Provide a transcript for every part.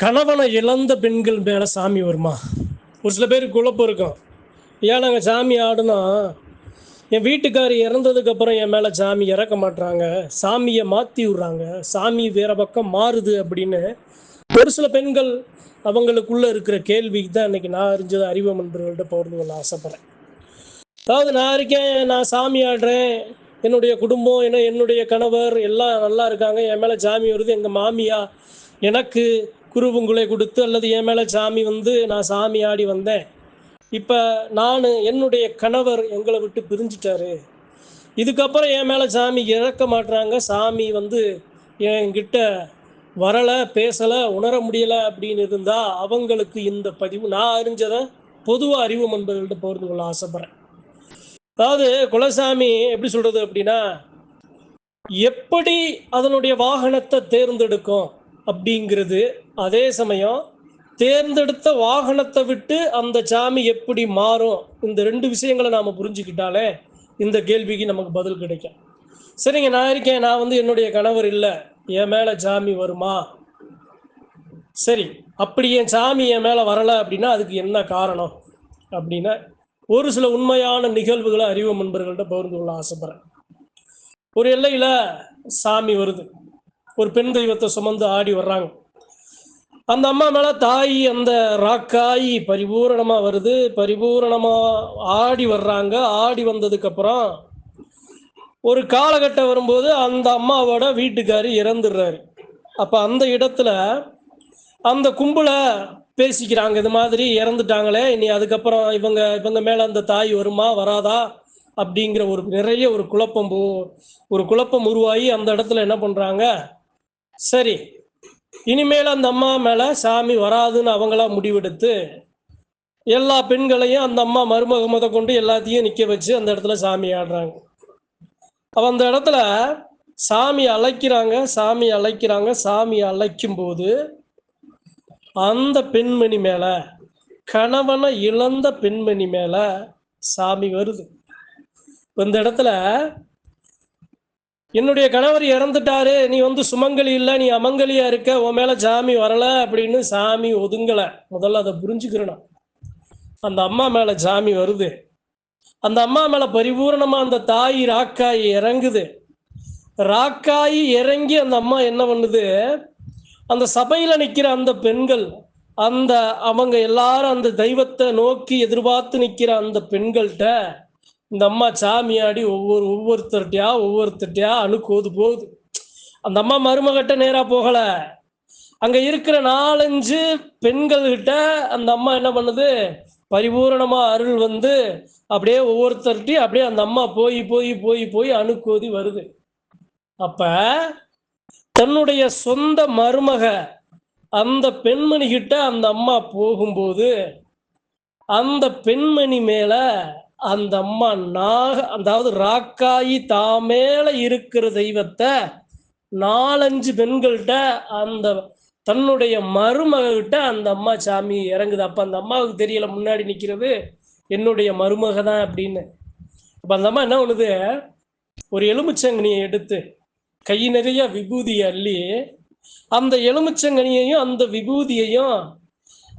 கணவனை இழந்த பெண்கள் மேலே சாமி வருமா? ஒரு சில பேருக்கு குழப்பம் இருக்கும். ஏன் நாங்கள் சாமி ஆடுனா? என் வீட்டுக்காரி இறந்ததுக்கப்புறம் என் மேலே சாமி இறக்க மாட்றாங்க. சாமியை மாற்றி விட்றாங்க. சாமி வேற பக்கம் மாறுது அப்படின்னு ஒரு சில பெண்கள் அவங்களுக்குள்ளே இருக்கிற கேள்விக்கு தான் இன்னைக்கு நான் அறிஞ்சது அறிவு நண்பர்கள்ட்ட பகிர்ந்து கொள்ள ஆசைப்பட்றேன். அதாவது நான் இருக்கேன் நான் சாமி ஆடுறேன். என்னுடைய குடும்பம் என்ன என்னுடைய கணவர் எல்லாம் நல்லா இருக்காங்க. என் மேலே சாமி வருது. எங்கள் மாமியா எனக்கு குருவுங்குலை கொடுத்து அல்லது என் மேலே சாமி வந்து நான் சாமி ஆடி வந்தேன். இப்போ நான் என்னுடைய கணவர் எங்களை விட்டு பிரிஞ்சிட்டாரு. இதுக்கப்புறம் என் மேலே சாமி இறக்க மாட்றாங்க. சாமி வந்து என்கிட்ட வரலை பேசலை உணர முடியலை அப்படின்னு இருந்தால் அவங்களுக்கு இந்த பதிவு நான் அறிஞ்சதை பொதுவாக அறிவு நண்பர்கள்ட்ட பகிர்ந்து கொள்ள ஆசைப்பட்றேன். அதாவது குலசாமி எப்படி சொல்கிறது அப்படின்னா எப்படி அதனுடைய வாகனத்தை தேர்ந்தெடுக்கும்? அப்படிங்கிறது அதே சமயம் தேர்ந்தெடுத்த வாகனத்தை விட்டு அந்த சாமி எப்படி மாறும்? இந்த ரெண்டு விஷயங்களை நாம் புரிஞ்சுக்கிட்டாலே இந்த கேள்விக்கு நமக்கு பதில் கிடைக்கும். சரிங்க நான் இருக்கேன். நான் வந்து என்னுடைய கணவர் இல்லை. என் மேலே சாமி வருமா? சரி அப்படி என் சாமி என் மேலே வரலை அப்படின்னா அதுக்கு என்ன காரணம்? அப்படின்னா ஒரு சில உண்மையான நிகழ்வுகளை அறிவு நண்பர்கள்ட்ட பகிர்ந்து கொள்ள ஆசைப்படுறேன். ஒரு எல்லையில் சாமி வருது. ஒரு பெண் தெய்வத்தை சுமந்து ஆடி வர்றாங்க. அந்த அம்மா மேல தாய் அந்த ராக்காய் பரிபூரணமா வருது. பரிபூரணமா ஆடி வர்றாங்க. ஆடி வந்ததுக்கு அப்புறம் ஒரு காலகட்டம் வரும்போது அந்த அம்மாவோட வீட்டுக்காரி இறந்துடுறாரு. அப்ப அந்த இடத்துல அந்த கும்பலை பேசிக்கிறாங்க. இது மாதிரி இறந்துட்டாங்களே இனி அதுக்கப்புறம் இவங்க இவங்க மேல அந்த தாய் வருமா வராதா? அப்படிங்கிற ஒரு நிறைய ஒரு குழப்பம் போ- ஒரு குழப்பம் உருவாகி அந்த இடத்துல என்ன பண்றாங்க? சரி. இனிமேல் அந்த அம்மா மேலே சாமி வராதுன்னு அவங்களா முடிவெடுத்து எல்லா பெண்களையும் அந்த அம்மா மருமக முத கொண்டு எல்லாத்தையும் நிற்க வச்சு அந்த இடத்துல சாமி ஆடுறாங்க. அப்போ அந்த இடத்துல சாமி அழைக்கிறாங்க சாமி அழைக்கிறாங்க சாமி அழைக்கும் போது அந்த பெண்மணி மேல கணவனை இழந்த பெண்மணி மேல சாமி வருது. இந்த இடத்துல என்னுடைய கணவர் இறந்துட்டாரு நீ வந்து சுமங்கலி இல்லை நீ அமங்கலியா இருக்க உன் மேல சாமி வரல அப்படின்னு சாமி ஒதுங்கல. முதல்ல அதை புரிஞ்சுக்கிறணும். அந்த அம்மா மேல சாமி வருது. அந்த அம்மா மேல பரிபூர்ணமா அந்த தாய் ராக்காய் இறங்குது. ராக்காய் இறங்கி அந்த அம்மா என்ன பண்ணுது? அந்த சபையில நிக்கிற அந்த பெண்கள் அந்த அவங்க எல்லாரும் அந்த தெய்வத்தை நோக்கி எதிர்பார்த்து நிக்கிற அந்த பெண்கள்கிட்ட இந்த அம்மா சாமியாடி ஒவ்வொரு ஒவ்வொருத்தர்கிட்டயா ஒவ்வொருத்தர்கிட்டயா அணுக்கோது போகுது. அந்த அம்மா மருமகிட்ட நேராக போகல. அங்கே இருக்கிற நாலஞ்சு பெண்கள்கிட்ட அந்த அம்மா என்ன பண்ணுது? பரிபூரணமாக அருள் வந்து அப்படியே ஒவ்வொருத்தர்கிட்டையும் அப்படியே அந்த அம்மா போய் போய் போய் போய் அணுக்கோதி வருது. அப்ப தன்னுடைய சொந்த மருமக அந்த பெண்மணி கிட்ட அந்த அம்மா போகும்போது அந்த பெண்மணி மேல அந்த அம்மா நாக அதாவது ராக்காயி தா மேல இருக்கிற தெய்வத்தை நாலஞ்சு பெண்கள்கிட்ட அந்த தன்னுடைய மருமகிட்ட அந்த அம்மா சாமி இறங்குது. அப்போ அந்த அம்மாவுக்கு தெரியல முன்னாடி நிற்கிறது என்னுடைய மருமக தான் அப்படின்னு. அப்போ அந்த அம்மா என்ன பண்ணுது? ஒரு எலுமிச்சங்கனியை எடுத்து கை நிறைய விபூதியை அள்ளி அந்த எலுமிச்சங்கனியையும் அந்த விபூதியையும்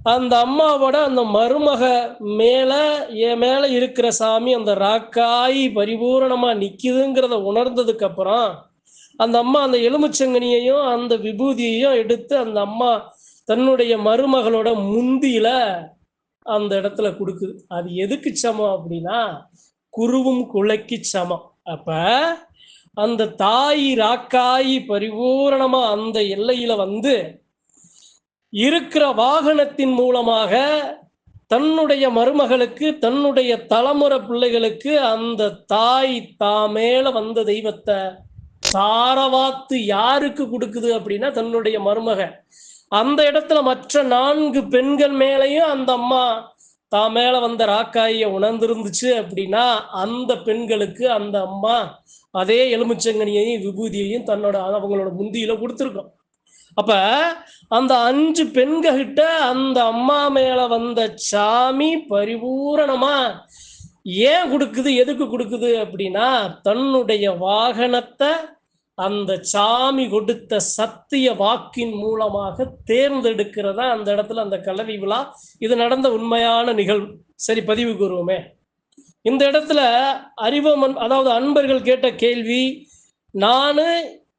அந்த அம்மாவோட அந்த மருமக மேல என் மேல இருக்கிற சாமி அந்த ராக்காய் பரிபூரணமா நிக்குதுங்கிறத உணர்ந்ததுக்கு அப்புறம் அந்த அம்மா அந்த எலுமிச்சங்கனியையும் அந்த விபூதியையும் எடுத்து அந்த அம்மா தன்னுடைய மருமகளோட முந்தியில அந்த இடத்துல கொடுக்குது. அது எதுக்கு சமம் அப்படின்னா குருவும் குலைக்கு சமம். அப்ப அந்த தாய் ராக்காய் பரிபூரணமா அந்த எல்லையில வந்து இருக்கிற வாகனத்தின் மூலமாக தன்னுடைய மருமகளுக்கு தன்னுடைய தலைமுறை பிள்ளைகளுக்கு அந்த தாய் தாமேல வந்த தெய்வத்தை சாரவாத்து யாருக்கு கொடுக்குது அப்படின்னா தன்னுடைய மருமக. அந்த இடத்துல மற்ற நான்கு பெண்கள் மேலையும் அந்த அம்மா தான் மேல வந்த ராக்காயை உணர்ந்திருந்துச்சு அப்படின்னா அந்த பெண்களுக்கு அந்த அம்மா அதே எலுமிச்சங்கனியையும் விபூதியையும் தன்னோட அவங்களோட முந்தியில கொடுத்துருக்கோம். அப்ப அந்த அஞ்சு பெண்கிட்ட அந்த அம்மா மேல வந்த சாமி பரிபூரணமா ஏன் கொடுக்குது எதுக்கு கொடுக்குது அப்படின்னா தன்னுடைய வாகனத்தை அந்த சாமி கொடுத்த சத்திய வாக்கின் மூலமாக தேர்ந்தெடுக்கிறதா அந்த இடத்துல அந்த கலவி விழா. இது நடந்த உண்மையான நிகழ்வு. சரி பதிவு கூறுவோமே. இந்த இடத்துல அறிவமன் அதாவது அன்பர்கள் கேட்ட கேள்வி நான்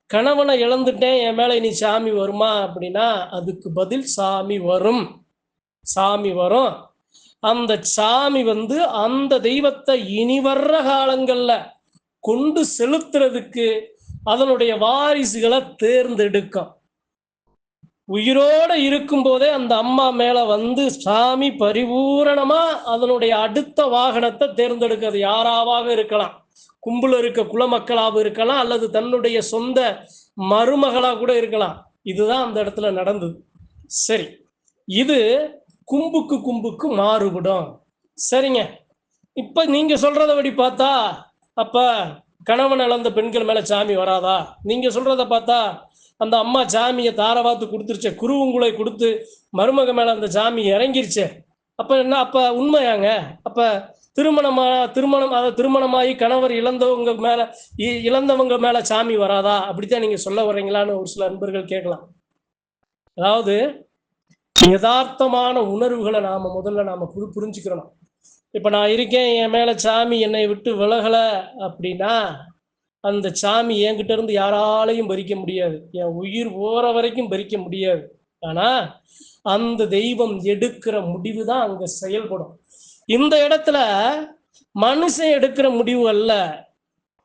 கணவனை இழந்துட்டேன் என் மேலே இனி சாமி வருமா அப்படின்னா அதுக்கு பதில் சாமி வரும். சாமி வரும். அந்த சாமி வந்து அந்த தெய்வத்தை இனி வர்ற காலங்களில் கொண்டு செலுத்துறதுக்கு அதனுடைய வாரிசுகளை தேர்ந்தெடுக்கும். உயிரோடு இருக்கும்போதே அந்த அம்மா மேலே வந்து சாமி பரிபூரணமாக அதனுடைய அடுத்த வாகனத்தை தேர்ந்தெடுக்கிறது. யாராவாக இருக்கலாம். கும்பல இருக்க குலமக்களாக இருக்கலாம் அல்லது தன்னுடைய சொந்த மருமகளாக கூட இருக்கலாம். இதுதான் அந்த இடத்துல நடந்தது. சரி. இது கும்புக்கு கும்புக்கு மாறுபடும். சரிங்க. இப்போ நீங்கள் சொல்கிறத படி பார்த்தா அப்போ கணவன் இழந்த பெண்கள் மேலே சாமி வராதா? நீங்கள் சொல்கிறத பார்த்தா அந்த அம்மா சாமியை தாரவாத்து கொடுத்துருச்சே. குருவுங்குளை கொடுத்து மருமக மேல அந்த சாமி இறங்கிருச்சே. அப்ப என்ன அப்ப உண்மையாங்க அப்ப திருமணமா திருமணம் அதாவது திருமணமாகி கணவர் இழந்தவங்க மேல இ- இழந்தவங்க மேல சாமி வராதா? அப்படித்தான் நீங்க சொல்ல வர்றீங்களான்னு ஒரு சில நண்பர்கள் கேட்கலாம். அதாவது யதார்த்தமான உணர்வுகளை நாம முதல்ல நாம புரி புரிஞ்சுக்கிறோம் இப்ப நான் இருக்கேன் என் மேல சாமி என்னை விட்டு விலகலை அப்படின்னா அந்த சாமி என்கிட்ட இருந்து யாராலையும் பறிக்க முடியாது. என் உயிர் போற வரைக்கும் பறிக்க முடியாது. ஆனா அந்த தெய்வம் எடுக்கிற முடிவு தான் அங்க செயல்படும். இந்த இடத்துல மனுஷன் எடுக்கிற முடிவு அல்ல.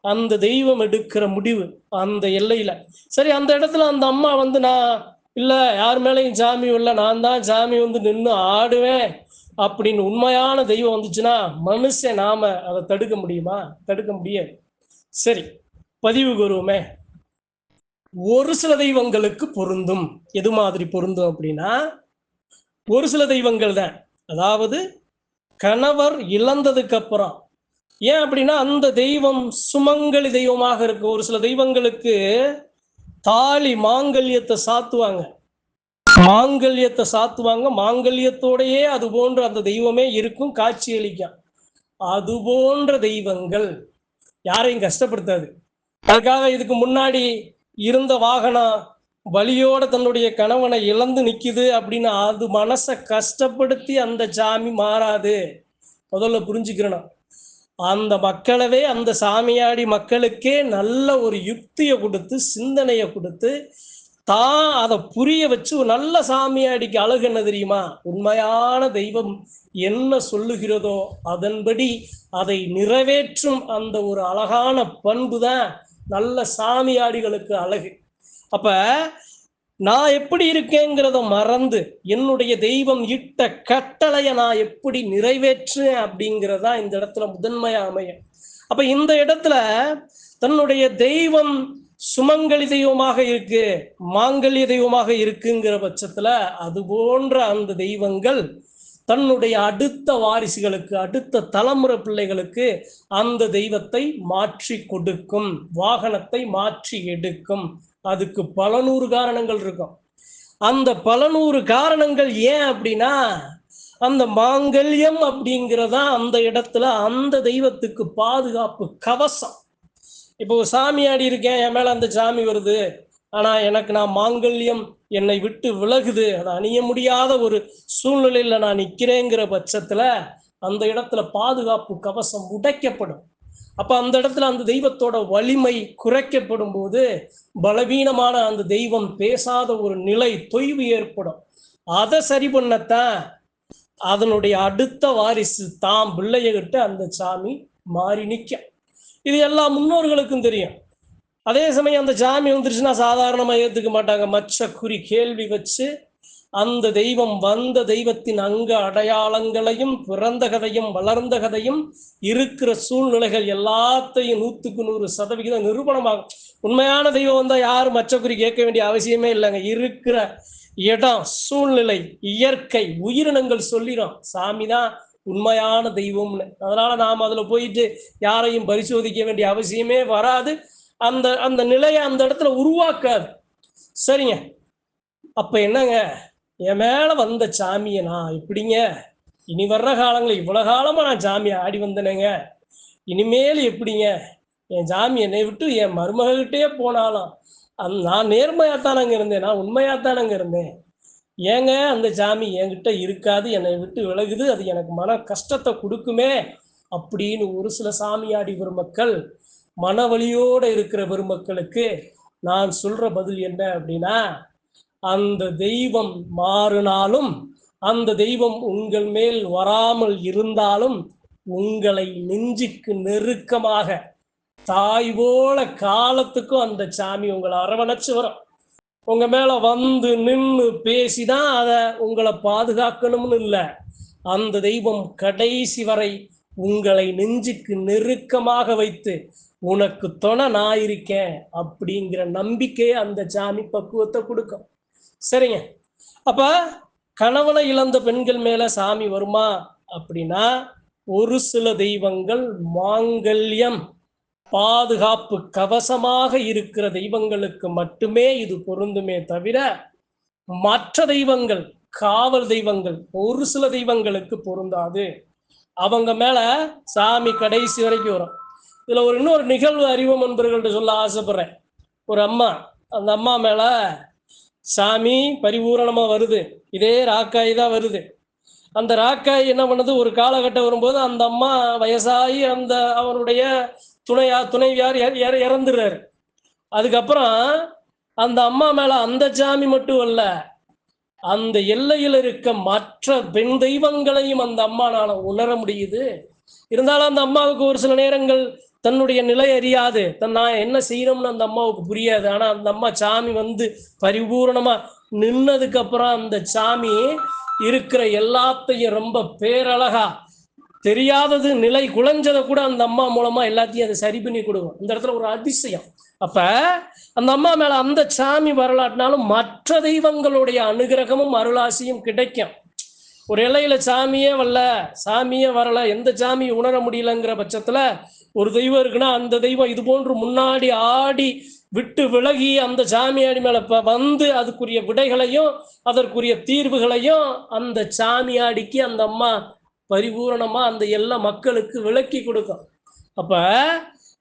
அந்த தெய்வம் எடுக்கிற முடிவு அந்த எல்லையில. சரி அந்த இடத்துல அந்த அம்மா வந்து நான் இல்ல யார் மேலேயும் சாமி இல்லை. நான் தான் சாமி வந்து நின்று ஆடுவேன். அப்படின்னு உண்மையான தெய்வம் வந்துச்சுன்னா மனுஷன் நாம அதை தடுக்க முடியுமா? தடுக்க முடியாது. சரி பதிவு கூறுவோமே. ஒரு சில தெய்வங்களுக்கு பொருந்தும். எது மாதிரி பொருந்தும் அப்படின்னா ஒரு சில தெய்வங்கள் தான். அதாவது கணவர் இழந்ததுக்கு அப்புறம். ஏன் அப்படின்னா அந்த தெய்வம் சுமங்கலி தெய்வமாக இருக்கு ஒரு சில தெய்வங்களுக்கு தாலி மாங்கல்யத்தை சாத்துவாங்க. மாங்கல்யத்தை சாத்துவாங்க. மாங்கல்யத்தோடையே அது போன்ற அந்த தெய்வமே இருக்கும் காட்சியளிக்கும். அது போன்ற தெய்வங்கள் யாரையும் கஷ்டப்படுத்தாது. அதுக்காக இதுக்கு முன்னாடி இருந்த வாகனம் வலியோட தன்னுடைய கணவனை இழந்து நிக்குது அப்படின்னு அது மனசை கஷ்டப்படுத்தி அந்த சாமி மாறாது. முதல்ல புரிஞ்சுக்கிறணும் அந்த மக்களவே அந்த சாமியாடி மக்களுக்கே நல்ல ஒரு யுக்தியை கொடுத்து சிந்தனையை கொடுத்து தான் அதை புரிய வச்சு ஒரு நல்ல சாமியாடிக்கு அழகு என்ன தெரியுமா? உண்மையான தெய்வம் என்ன சொல்லுகிறதோ அதன்படி அதை நிறைவேற்றும் அந்த ஒரு அழகான பண்பு தான் நல்ல சாமியாடிகளுக்கு அழகு. அப்ப நான் எப்படி இருக்கேங்கிறத மறந்து என்னுடைய தெய்வம் இட்ட கட்டளையை நான் எப்படி நிறைவேற்றுறேன் அப்படிங்கிறதா இந்த இடத்துல முதன்மையா அமையும். அப்ப இந்த இடத்துல தன்னுடைய தெய்வம் சுமங்கலி தெய்வமாக இருக்கு மாங்கல்ய தெய்வமாக இருக்குங்கிற பட்சத்துல அது போன்ற அந்த தெய்வங்கள் தன்னுடைய அடுத்த வாரிசுகளுக்கு அடுத்த தலைமுறை பிள்ளைகளுக்கு அந்த தெய்வத்தை மாற்றி கொடுக்கும் வாகனத்தை மாற்றி எடுக்கும். அதுக்கு பல நூறு காரணங்கள் இருக்கும். அந்த பல நூறு காரணங்கள் ஏன் அப்படின்னா அந்த மாங்கல்யம் அப்படிங்கிறதா அந்த இடத்துல அந்த தெய்வத்துக்கு பாதுகாப்பு கவசம். இப்போ சாமி சாமியாடி இருக்கேன் என் மேல அந்த சாமி வருது. ஆனா எனக்கு நான் மாங்கல்யம் என்னை விட்டு விலகுது. அதை அணிய முடியாத ஒரு சூழ்நிலையில நான் நிற்கிறேங்கிற பட்சத்துல அந்த இடத்துல பாதுகாப்பு கவசம் உடைக்கப்படும். அப்ப அந்த இடத்துல அந்த தெய்வத்தோட வலிமை குறைக்கப்படும் போது பலவீனமான அந்த தெய்வம் பேசாத ஒரு நிலை தொய்வு ஏற்படும். அதை சரி பண்ணத்தான் அதனுடைய அடுத்த வாரிசு தாம் பிள்ளையகிட்ட அந்த சாமி மாறி நிற்கும் இது எல்லா முன்னோர்களுக்கும் தெரியும். அதே சமயம் அந்த சாமி வந்துருச்சுன்னா சாதாரணமாக ஏற்றுக்க மாட்டாங்க. மற்ற குறி கேள்வி வச்சு அந்த தெய்வம் வந்த தெய்வத்தின் அங்க அடையாளங்களையும் பிறந்த கதையும் வளர்ந்த கதையும் இருக்கிற சூழ்நிலைகள் எல்லாத்தையும் நூற்றுக்கு நூறு சதவிகிதம் நிரூபணமாகும். உண்மையான தெய்வம் வந்தால் யாரும் மச்சக்குறி கேட்க வேண்டிய அவசியமே இல்லைங்க. இருக்கிற இடம் சூழ்நிலை இயற்கை உயிரினங்கள் சொல்லிடும். சாமி தான் உண்மையான தெய்வம்னு. அதனால நாம் அதில் போயிட்டு யாரையும் பரிசோதிக்க வேண்டிய அவசியமே வராது. அந்த அந்த நிலையை அந்த இடத்துல உருவாக்காது. சரிங்க. அப்ப என்னங்க? என் மேல வந்த சாமியை நான் எப்படிங்க? இனி வர்ற காலங்களில் இவ்வளோ காலமாக நான் சாமியை ஆடி வந்தேனேங்க. இனிமேல் எப்படிங்க? என் சாமி என்னை விட்டு என் மருமகிட்டே போனாலும். அந் நான் நேர்மையாத்தானங்க இருந்தேன். நான் உண்மையாக தானங்க இருந்தேன். ஏங்க அந்த சாமி என்கிட்ட இருக்காது என்னை விட்டு விலகுது அது எனக்கு மன கஷ்டத்தை கொடுக்குமே அப்படின்னு ஒரு சில சாமியாடி பெருமக்கள் மனவழியோடு இருக்கிற பெருமக்களுக்கு நான் சொல்ற பதில் என்ன அப்படின்னா அந்த தெய்வம் மாறினாலும் அந்த தெய்வம் உங்கள் மேல் வராமல் இருந்தாலும் உங்களை நெஞ்சுக்கு நெருக்கமாக தாய் போல காலத்துக்கும் அந்த சாமி உங்களை அரவணைச்சு வரும். உங்க மேல வந்து நின்று பேசிதான் அதை உங்களை பாதுகாக்கணும்னு இல்லை. அந்த தெய்வம் கடைசி வரை உங்களை நெஞ்சுக்கு நெருக்கமாக வைத்து உனக்கு துணை நான் இருக்கேன் அப்படிங்கிற நம்பிக்கையை அந்த சாமி பக்குவத்தை கொடுக்கும். சரிங்க. அப்ப கணவனை இழந்த பெண்கள் மேல சாமி வருமா? அப்படின்னா ஒரு சில தெய்வங்கள் மாங்கல்யம் பாதுகாப்பு கவசமாக இருக்கிற தெய்வங்களுக்கு மட்டுமே இது பொருந்துமே தவிர மற்ற தெய்வங்கள் காவல் தெய்வங்கள் ஒரு சில தெய்வங்களுக்கு பொருந்தாது. அவங்க மேல சாமி கடைசி வரைக்கும் வரும். இதில் ஒரு இன்னொரு நிகழ்வு அறிவோம் நண்பர்கள்ட்ட சொல்ல ஆசைப்படுறேன். ஒரு அம்மா அந்த அம்மா மேலே சாமி பரிபூரணமாக வருது. இதே ராக்காய் தான் வருது. அந்த ராக்காய் என்ன பண்ணுது? ஒரு காலகட்டம் வரும்போது அந்த அம்மா வயசாகி அந்த அவருடைய துணையா துணைவியார் இற- இறந்துடுறாரு. அதுக்கப்புறம் அந்த அம்மா மேல அந்த சாமி மட்டும் அல்ல அந்த எல்லையில் இருக்க மற்ற பெண் தெய்வங்களையும் அந்த அம்மானால உணர முடியுது. இருந்தாலும் அந்த அம்மாவுக்கு ஒரு சில நேரங்கள் தன்னுடைய நிலை அறியாது. தன் நான் என்ன செய்யணும்னு அந்த அம்மாவுக்கு புரியாது. ஆனா அந்த அம்மா சாமி வந்து பரிபூரணமா நின்னதுக்கு அப்புறம் அந்த சாமி இருக்கிற எல்லாத்தையும் ரொம்ப பேரழகா தெரியாதது நிலை குலைஞ்சதை கூட அந்த அம்மா மூலமா எல்லாத்தையும் அதை சரி பண்ணி கொடுக்கும். இந்த இடத்துல ஒரு அதிசயம். அப்ப அந்த அம்மா மேல அந்த சாமி வரலாற்றினாலும் மற்ற தெய்வங்களுடைய அனுகிரகமும் அருளாசியும் கிடைக்கும். ஒரு இலையில சாமியே வரல சாமியே வரல எந்த சாமி உணர முடியலங்கிற பட்சத்துல ஒரு தெய்வம் இருக்குன்னா அந்த தெய்வம் இது போன்று முன்னாடி ஆடி விட்டு விலகி அந்த சாமியாடி மேல வந்து அதுக்குரிய விடைகளையும் அதற்குரிய தீர்வுகளையும் அந்த சாமியாடிக்கு அந்த அம்மா பரிபூரணமா அந்த எல்லா மக்களுக்கு விளக்கி கொடுக்கும். அப்ப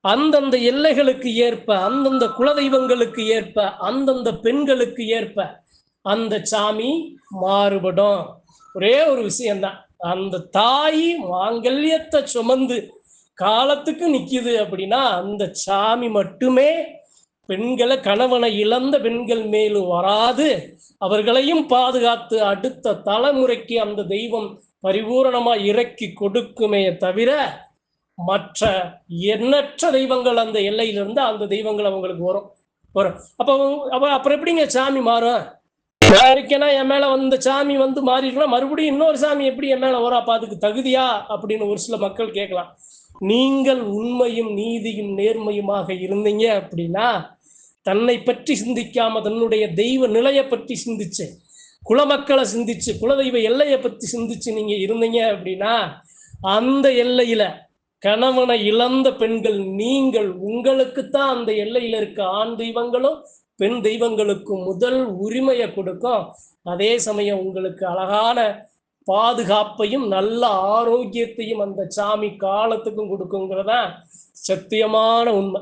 அந்தந்த எல்லைகளுக்கு ஏற்ப அந்தந்த குலதெய்வங்களுக்கு ஏற்ப அந்தந்த பெண்களுக்கு ஏற்ப அந்த சாமி மாறுபடும். ஒரே ஒரு விஷயம்தான். அந்த தாய் மாங்கல்யத்தை சுமந்து காலத்துக்கு நிக்குது அப்படின்னா அந்த சாமி மட்டுமே பெண்களை கணவனை இழந்த பெண்கள் மேலும் வராது. அவர்களையும் பாதுகாத்து அடுத்த தலைமுறைக்கு அந்த தெய்வம் பரிபூரணமா இறக்கி கொடுக்குமே தவிர மற்ற எண்ணற்ற தெய்வங்கள் அந்த எல்லையிலிருந்து அந்த தெய்வங்கள் அவங்களுக்கு வரும். வரும். அப்போ அப்போ அப்புறம் எப்படிங்க சாமி மாறும்? நான் இருக்கேன்னா என் மேல வந்த சாமி வந்து மாறிடுனா மறுபடியும் இன்னொரு சாமி எப்படி என் மேலே வரும்? அப்போ அதுக்கு தகுதியா? அப்படின்னு ஒரு சில மக்கள் கேட்கலாம். நீங்கள் உண்மையும் நீதியும் நேர்மையுமாக இருந்தீங்க அப்படின்னா தன்னை பற்றி சிந்திக்காம தன்னுடைய தெய்வ நிலையை பற்றி சிந்திச்சு குலமக்களை சிந்திச்சு குலதெய்வ எல்லையை பற்றி சிந்திச்சு நீங்க இருந்தீங்க அப்படின்னா அந்த எல்லையில கணவனை இழந்த பெண்கள் நீங்கள் உங்களுக்குத்தான் அந்த எல்லையில இருக்க ஆண் தெய்வங்களும் பெண் தெய்வங்களுக்கும் முதல் உரிமையை கொடுக்கும். அதே சமயம் உங்களுக்கு அழகான பாதுகாப்பையும் நல்ல ஆரோக்கியத்தையும் அந்த சாமி காலத்துக்கும் கொடுக்குங்கிறதா சத்தியமான உண்மை.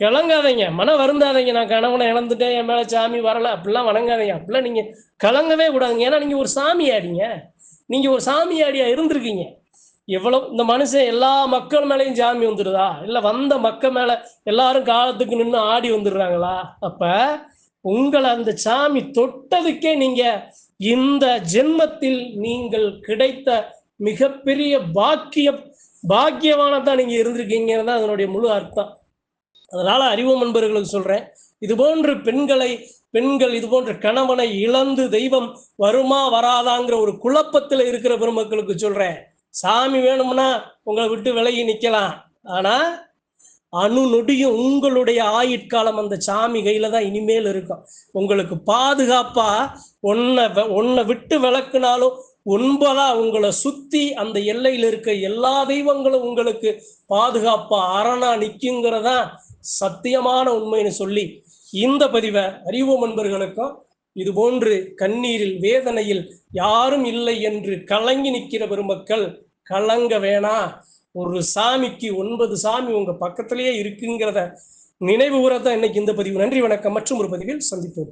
கிளங்காதீங்க மன வருந்தாதீங்க. நான் கணவனை இழந்துட்டேன் என் மேல சாமி வரல அப்படிலாம் வணங்காதீங்க. அப்படிலாம் நீங்க கலங்கவே கூடாதுங்க. ஏன்னா நீங்க ஒரு சாமியாடிங்க நீங்க ஒரு சாமியாடியா இருந்திருக்கீங்க. எவ்வளவு இந்த மனுஷன் எல்லா மக்கள் மேலேயும் சாமி வந்துடுதா இல்லை வந்த மக்கள் மேலே எல்லாரும் காலத்துக்கு நின்று ஆடி வந்துடுறாங்களா? அப்போ உங்களை அந்த சாமி தொட்டதுக்கே நீங்கள் இந்த ஜென்மத்தில் நீங்கள் கிடைத்த மிகப்பெரிய பாக்கியம் பாக்கியவானதான் நீங்க இருந்திருக்கீங்கன்னு தான் அதனுடைய முழு அர்த்தம். அதனால அறிவோம் நண்பர்களுக்கு சொல்றேன் இது போன்று பெண்களை பெண்கள் இது போன்ற கணவனை இழந்து தெய்வம் வருமா வராதாங்கிற ஒரு குழப்பத்துல இருக்கிற பெருமக்களுக்கு சொல்றேன். சாமி வேணும்னா உங்களை விட்டு விலகி நிக்கலாம். ஆனா அணு நொடியும் உங்களுடைய ஆயுட்காலம் அந்த சாமி கையில தான் இனிமேல் இருக்கும். உங்களுக்கு பாதுகாப்பா ஒன்னை ஒன்னை விட்டு விளக்குனாலும் ஒன்பதா உங்களை சுத்தி அந்த எல்லையில இருக்க எல்லா தெய்வங்களும் உங்களுக்கு பாதுகாப்பா அரணா நிற்குங்கிறதா சத்தியமான உண்மைன்னு சொல்லி இந்த பதிவை அறிவோம் நண்பர்களுக்கும் இது போன்று கண்ணீரில் வேதனையில் யாரும் இல்லை என்று கலங்கி நிற்கிற பெருமக்கள் கலங்க வேணாம் ஒரு சாமிக்கு ஒன்பது சாமி உங்க பக்கத்திலேயே இருக்குங்கிறத நினைவு கூறத்தான் இன்னைக்கு இந்த பதிவு. நன்றி வணக்கம். மற்றும் ஒரு பதிவில் சந்திப்போம்.